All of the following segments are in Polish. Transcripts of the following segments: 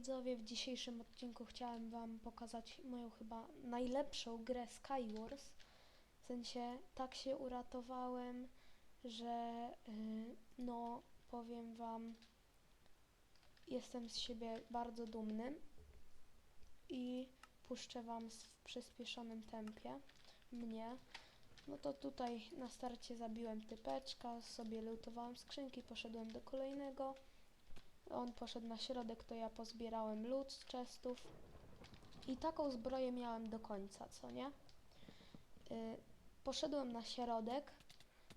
widzowie, w dzisiejszym odcinku chciałem wam pokazać moją chyba najlepszą grę Skywars. W sensie tak się uratowałem, że y, no powiem wam, jestem z siebie bardzo dumny i puszczę wam w przyspieszonym tempie mnie. No to tutaj na starcie zabiłem typeczka, sobie lutowałem skrzynki, poszedłem do kolejnego. On poszedł na środek, to ja pozbierałem lód z chestów. I taką zbroję miałem do końca, co nie? Y, poszedłem na środek.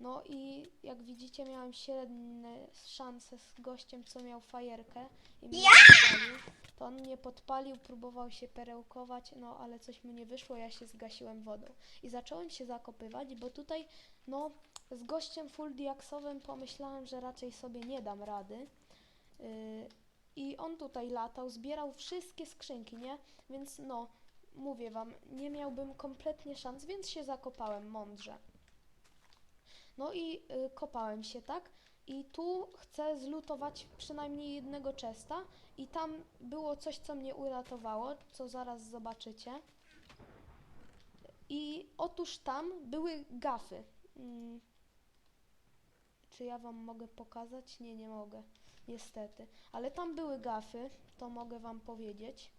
No i jak widzicie miałem średnie szanse z gościem, co miał fajerkę i mnie podpalił. To on mnie podpalił, próbował się perełkować, no ale coś mu nie wyszło, ja się zgasiłem wodą. I zacząłem się zakopywać, bo tutaj, no, z gościem full diaksowym pomyślałem, że raczej sobie nie dam rady. Yy, I on tutaj latał, zbierał wszystkie skrzynki, nie? Więc no, mówię wam, nie miałbym kompletnie szans, więc się zakopałem mądrze. No i y, kopałem się, tak? I tu chcę zlutować przynajmniej jednego chesta i tam było coś, co mnie uratowało, co zaraz zobaczycie. I otóż tam były gafy. Mm. Czy ja wam mogę pokazać? Nie, nie mogę. Niestety. Ale tam były gafy, to mogę wam powiedzieć.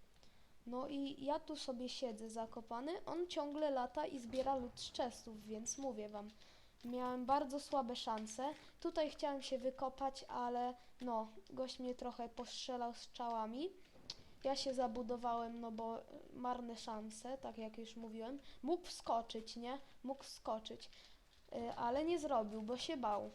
No i ja tu sobie siedzę zakopany, on ciągle lata i zbiera lód z chestów, więc mówię wam, miałem bardzo słabe szanse. Tutaj chciałem się wykopać, ale no, gość mnie trochę postrzelał strzałami. Ja się zabudowałem, no bo y, marne szanse, tak jak już mówiłem. Mógł wskoczyć, nie? Mógł wskoczyć, y, ale nie zrobił, bo się bał.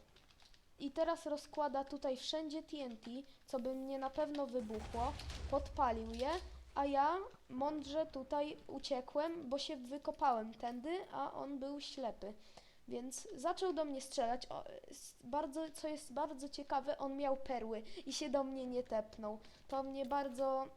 I teraz rozkłada tutaj wszędzie TNT, co by mnie na pewno wybuchło. Podpalił je, a ja mądrze tutaj uciekłem, bo się wykopałem tędy, a on był ślepy. Więc zaczął do mnie strzelać. O, bardzo, co jest bardzo ciekawe, on miał perły i się do mnie nie tepnął. To mnie bardzo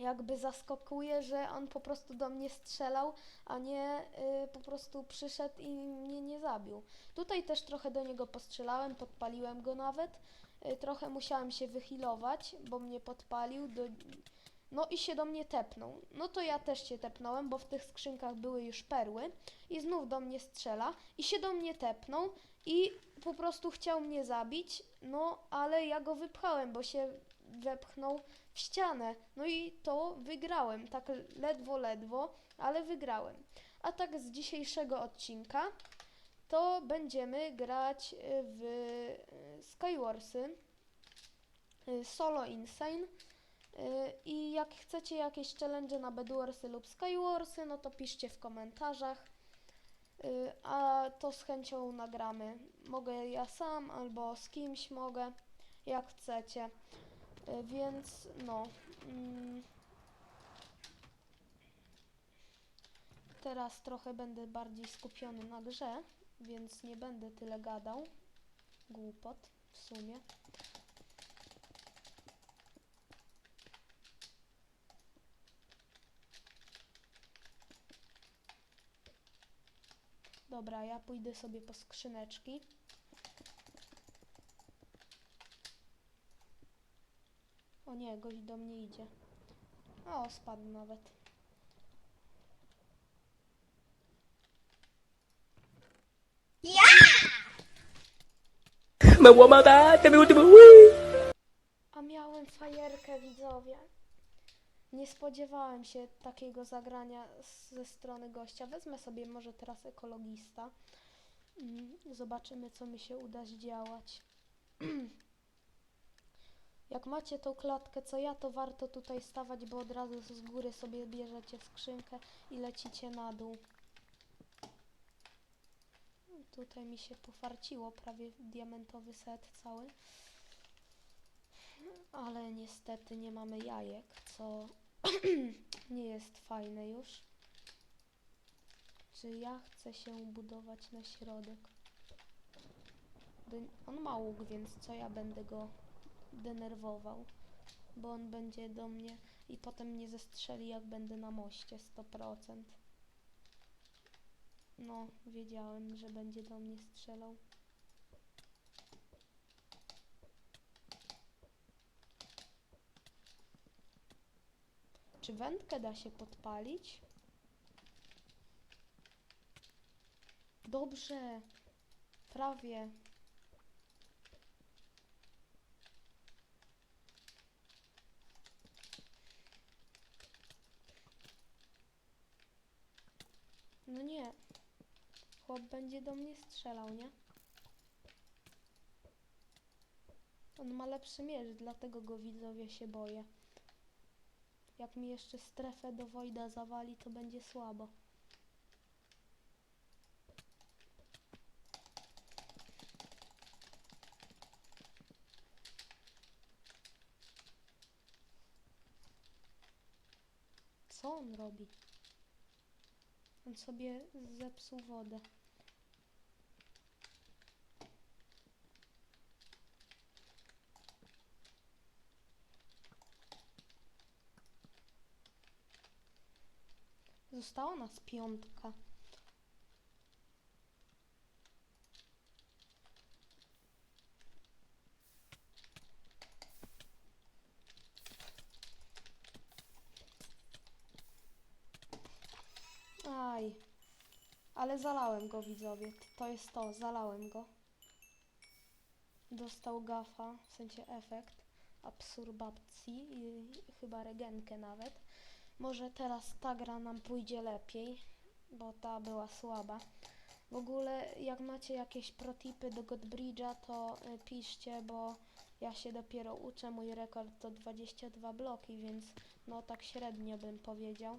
jakby zaskakuje, że on po prostu do mnie strzelał, a nie y, po prostu przyszedł i mnie nie zabił. Tutaj też trochę do niego postrzelałem, podpaliłem go nawet. Y, trochę musiałem się wychilować, bo mnie podpalił. Do... No i się do mnie tepnął. No to ja też się tepnąłem, bo w tych skrzynkach były już perły. I znów do mnie strzela i się do mnie tepnął i po prostu chciał mnie zabić. No ale ja go wypchałem, bo się wepchnął w ścianę. No i to wygrałem. Tak ledwo, ledwo, ale wygrałem. A tak z dzisiejszego odcinka to będziemy grać y, w y, Skywarsy y, Solo Insane. I jak chcecie jakieś challenge na Bedwarsy lub Skywarsy, no to piszcie w komentarzach. A to z chęcią nagramy. Mogę ja sam albo z kimś mogę, jak chcecie. Y, Więc no. mm, Teraz trochę będę bardziej skupiony na grze, więc nie będę tyle gadał. Głupot w sumie. Dobra, ja pójdę sobie po skrzyneczki. O nie, gość do mnie idzie. O, spadł nawet. Małamada, tebe ultimo. A miałem fajerkę, widzowie. Nie spodziewałem się takiego zagrania ze strony gościa. Wezmę sobie może teraz ekologista. Mm, Zobaczymy, co mi się uda zdziałać. Jak macie tą klatkę, co ja, to warto tutaj stawać, bo od razu z góry sobie bierzecie skrzynkę i lecicie na dół. Tutaj mi się pofarciło, prawie diamentowy set cały. Ale niestety nie mamy jajek, co nie jest fajne już. Czy ja chcę się budować na środek? On ma łuk, więc co ja będę go denerwował? Bo on będzie do mnie i potem mnie zestrzeli jak będę na moście 100%. No, wiedziałem, że będzie do mnie strzelał. Czy wędkę da się podpalić? Dobrze. Prawie. No nie. Chłop będzie do mnie strzelał, nie? On ma lepszy miecz, dlatego go widzowie się boję. Jak mi jeszcze strefę do Wojda zawali, to będzie słabo. Co on robi? On sobie zepsuł wodę. Została nas piątka. Ale zalałem go, widzowie. To jest to, zalałem go. Dostał gafa, w sensie efekt absorbacji i chyba regenkę nawet. Może teraz ta gra nam pójdzie lepiej, bo ta była słaba. W ogóle jak macie jakieś protipy do Godbridge'a, to y, piszcie, bo ja się dopiero uczę, mój rekord to 22 bloki, więc no tak średnio bym powiedział.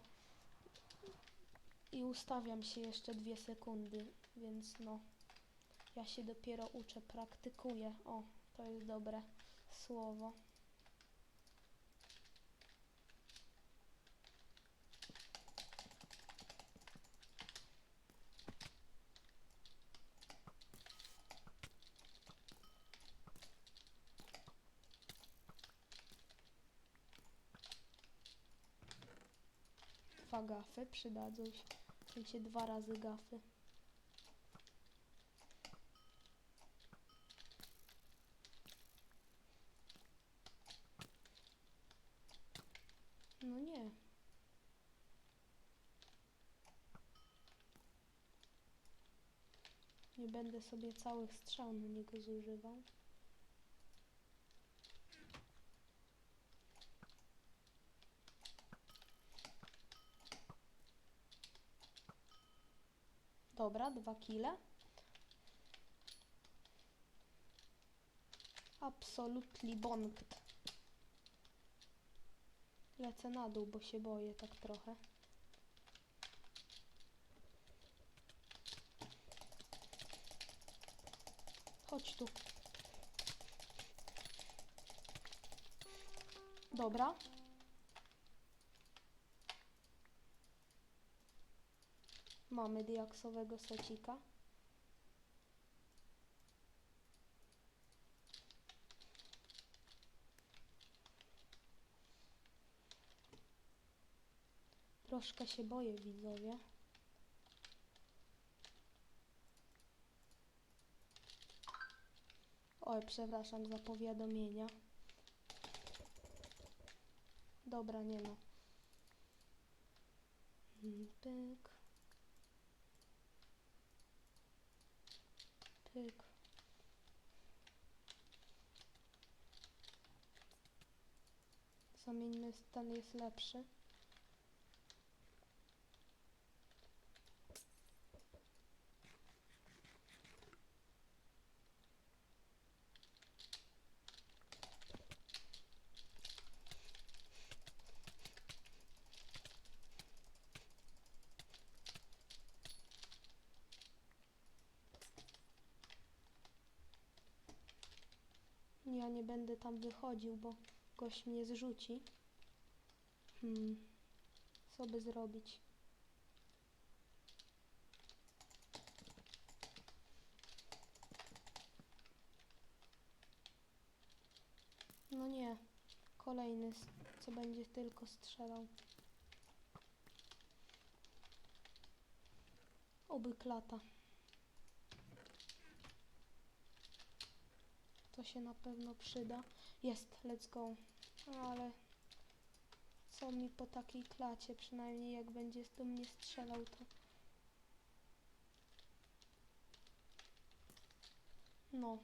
I ustawiam się jeszcze dwie sekundy, więc no ja się dopiero uczę, praktykuję. O, to jest dobre słowo. Dwa gafy przydadzą się. W dwa razy gafy. No nie. Nie będę sobie całych strzał na niego zużywał. Dobra, dwa kile. Absolutely bonkt. Lecę na dół, bo się boję tak trochę. Chodź tu. Dobra. Mamy diaksowego secika. Troszkę się boję, widzowie. Oj, przepraszam za powiadomienia. Dobra, nie ma. Mm, Pyk. Pyk. Zamieńmy, ten jest lepszy. Ja nie będę tam wychodził, bo gość mnie zrzuci. Hmm. Co by zrobić? No nie. Kolejny, co będzie tylko strzelał. Oby klata. To się na pewno przyda. Jest, let's go. Ale są mi po takiej klacie, przynajmniej jak będzie do mnie strzelał, to... No.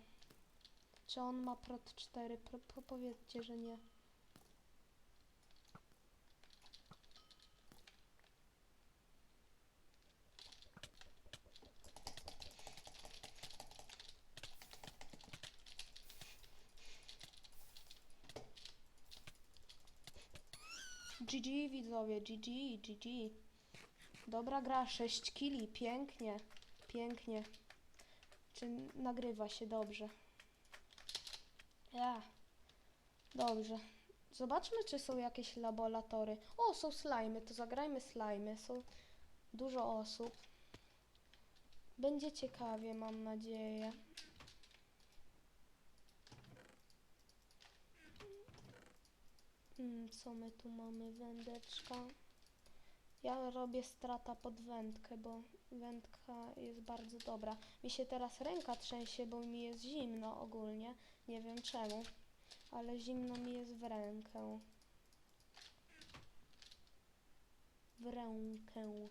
Czy on ma prot 4? Pro, po, powiedzcie, że nie. GG widzowie, GG, GG. Dobra gra, 6 kili, pięknie, pięknie. Czy nagrywa się dobrze? Ja. Dobrze. Zobaczmy, czy są jakieś laboratory. O, są slajmy, to zagrajmy slajmy. Są dużo osób. Będzie ciekawie, mam nadzieję. Co my tu mamy? Wędeczka. Ja robię strata pod wędkę, bo wędka jest bardzo dobra. Mi się teraz ręka trzęsie, bo mi jest zimno ogólnie. Nie wiem czemu, ale zimno mi jest w rękę. W rękę.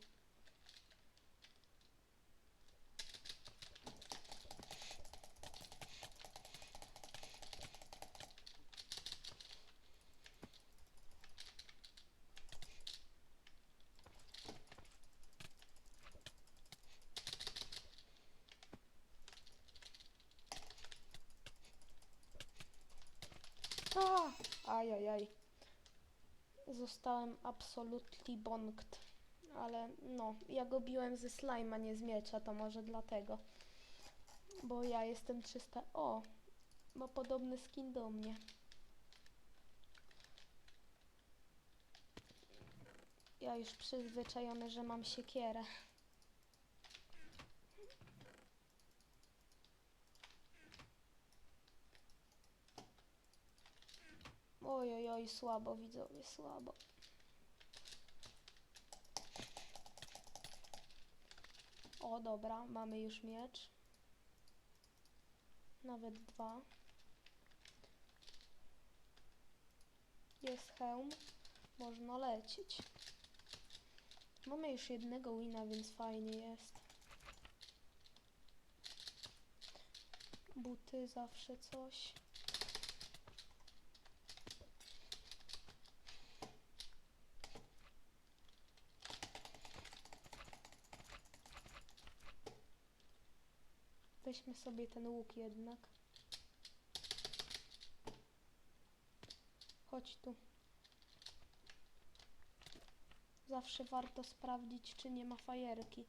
A, ajajaj. Zostałem absolutnie bonkt. Ale no, ja go biłem ze slajma, nie z miecza, to może dlatego. Bo ja jestem 300... O! Ma podobny skin do mnie. Ja już przyzwyczajony, że mam siekierę. Oj, oj, oj, słabo widzowie, słabo. O, dobra, mamy już miecz. Nawet dwa. Jest hełm. Można lecieć. Mamy już jednego wina, więc fajnie jest. Buty zawsze coś. Weźmy sobie ten łuk jednak. Chodź tu. Zawsze warto sprawdzić, czy nie ma fajerki.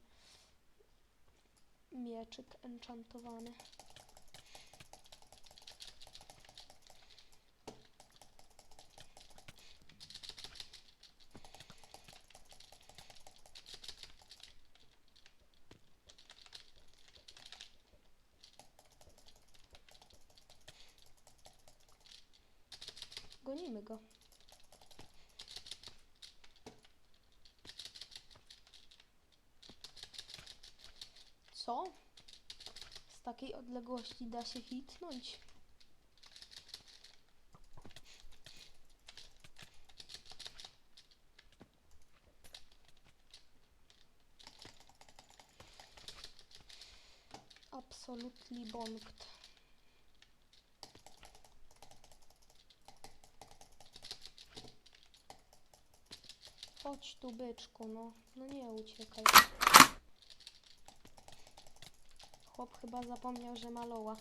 Mieczyk enchantowany. Gonimy go. Co? Z takiej odległości da się hitnąć? Absolutely bonked. Chodź tu, byczku, no. No nie uciekaj. Chłop chyba zapomniał, że maloła.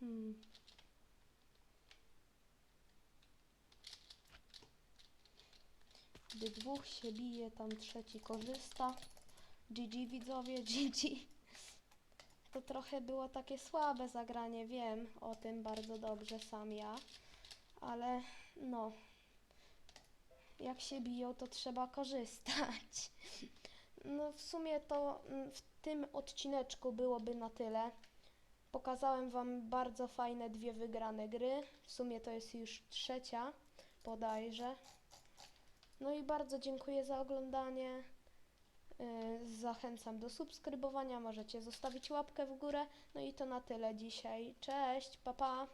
Hmm. Gdy dwóch się bije, tam trzeci korzysta. GG widzowie, GG. To trochę było takie słabe zagranie, wiem o tym bardzo dobrze sam ja, ale no, jak się biją, to trzeba korzystać. No w sumie to mm, w tym odcineczku byłoby na tyle. Pokazałem Wam bardzo fajne dwie wygrane gry. W sumie to jest już trzecia, bodajże. No i bardzo dziękuję za oglądanie. Y, Zachęcam do subskrybowania, możecie zostawić łapkę w górę. No i to na tyle dzisiaj. Cześć, pa pa!